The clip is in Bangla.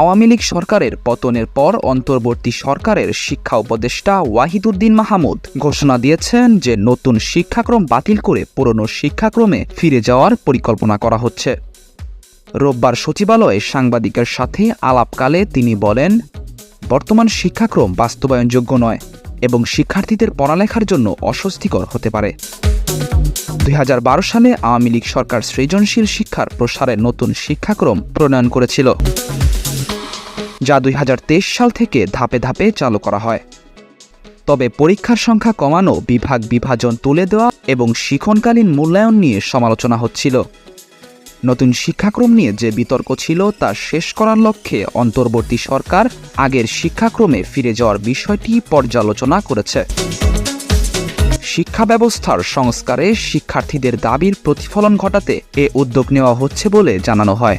আওয়ামী লীগ সরকারের পতনের পর অন্তর্বর্তী সরকারের শিক্ষা উপদেষ্টা ওয়াহিদুদ্দিন মাহমুদ ঘোষণা দিয়েছেন যে নতুন শিক্ষাক্রম বাতিল করে পুরনো শিক্ষাক্রমে ফিরে যাওয়ার পরিকল্পনা করা হচ্ছে। রোববার সচিবালয়ে সাংবাদিকের সাথে আলাপকালে তিনি বলেন, বর্তমান শিক্ষাক্রম বাস্তবায়নযোগ্য নয় এবং শিক্ষার্থীদের পড়ালেখার জন্য অস্বস্তিকর হতে পারে। দুই হাজার বারো সালে আওয়ামী লীগ সরকার সৃজনশীল শিক্ষার প্রসারে নতুন শিক্ষাক্রম প্রণয়ন করেছিল। যা দুই হাজার তেইশ সাল থেকে ধাপে ধাপে চালু করা হয়। তবে পরীক্ষার সংখ্যা কমানো, বিভাগ বিভাজন তুলে দেওয়া এবং শিখনকালীন মূল্যায়ন নিয়ে সমালোচনা হচ্ছিল। নতুন শিক্ষাক্রম নিয়ে যে বিতর্ক ছিল তা শেষ করার লক্ষ্যে অন্তর্বর্তী সরকার আগের শিক্ষাক্রমে ফিরে যাওয়ার বিষয়টি পর্যালোচনা করেছে। শিক্ষা ব্যবস্থার সংস্কারে শিক্ষার্থীদের দাবির প্রতিফলন ঘটাতে এ উদ্যোগ নেওয়া হচ্ছে বলে জানানো হয়।